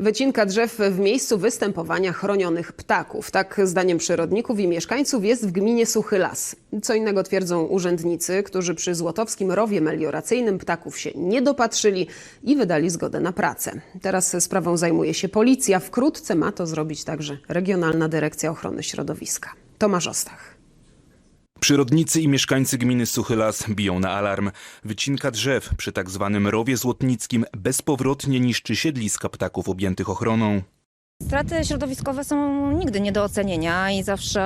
Wycinka drzew w miejscu występowania chronionych ptaków. Tak zdaniem przyrodników i mieszkańców jest w gminie Suchy Las. Co innego twierdzą urzędnicy, którzy przy Złotowskim rowie melioracyjnym ptaków się nie dopatrzyli i wydali zgodę na pracę. Teraz sprawą zajmuje się policja. Wkrótce ma to zrobić także Regionalna Dyrekcja Ochrony Środowiska. Tomasz Ostach. Przyrodnicy i mieszkańcy gminy Suchy Las biją na alarm. Wycinka drzew przy tak zwanym rowie złotnickim bezpowrotnie niszczy siedliska ptaków objętych ochroną. Straty środowiskowe są nigdy nie do ocenienia i zawsze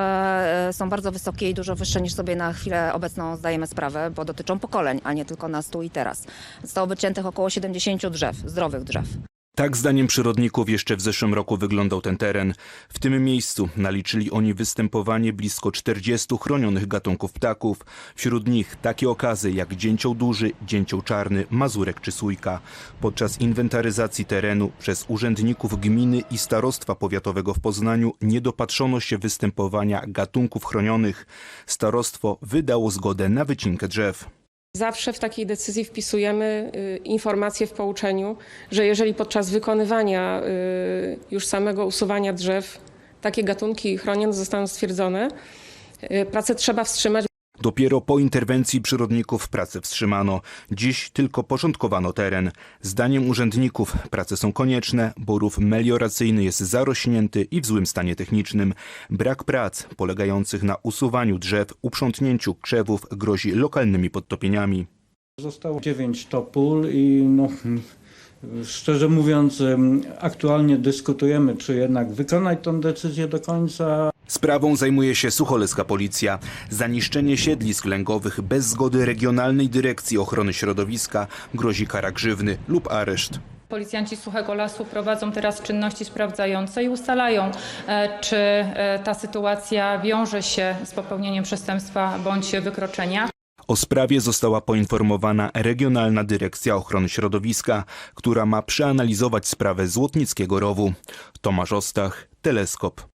e, są bardzo wysokie i dużo wyższe niż sobie na chwilę obecną zdajemy sprawę, bo dotyczą pokoleń, a nie tylko nas tu i teraz. Zostało wyciętych około 70 drzew, zdrowych drzew. Tak zdaniem przyrodników jeszcze w zeszłym roku wyglądał ten teren. W tym miejscu naliczyli oni występowanie blisko 40 chronionych gatunków ptaków. Wśród nich takie okazy jak dzięcioł duży, dzięcioł czarny, mazurek czy sójka. Podczas inwentaryzacji terenu przez urzędników gminy i starostwa powiatowego w Poznaniu nie dopatrzono się występowania gatunków chronionych. Starostwo wydało zgodę na wycinkę drzew. Zawsze w takiej decyzji wpisujemy y, informację w pouczeniu, że jeżeli podczas wykonywania y, już samego usuwania drzew takie gatunki chronione zostaną stwierdzone, y, pracę trzeba wstrzymać. Dopiero po interwencji przyrodników pracę wstrzymano. Dziś tylko porządkowano teren. Zdaniem urzędników prace są konieczne, bo rów melioracyjny jest zarośnięty i w złym stanie technicznym. Brak prac polegających na usuwaniu drzew, uprzątnięciu krzewów grozi lokalnymi podtopieniami. Zostało 9 topól i no, szczerze mówiąc aktualnie dyskutujemy, czy jednak wykonać tą decyzję do końca, Sprawą zajmuje się sucholeska policja. Za niszczenie siedlisk lęgowych bez zgody Regionalnej Dyrekcji Ochrony Środowiska grozi kara grzywny lub areszt. Policjanci Suchego Lasu prowadzą teraz czynności sprawdzające i ustalają, e, czy e, ta sytuacja wiąże się z popełnieniem przestępstwa bądź wykroczenia. O sprawie została poinformowana Regionalna Dyrekcja Ochrony Środowiska, która ma przeanalizować sprawę Złotnickiego Rowu. Tomasz Ostach, Teleskop.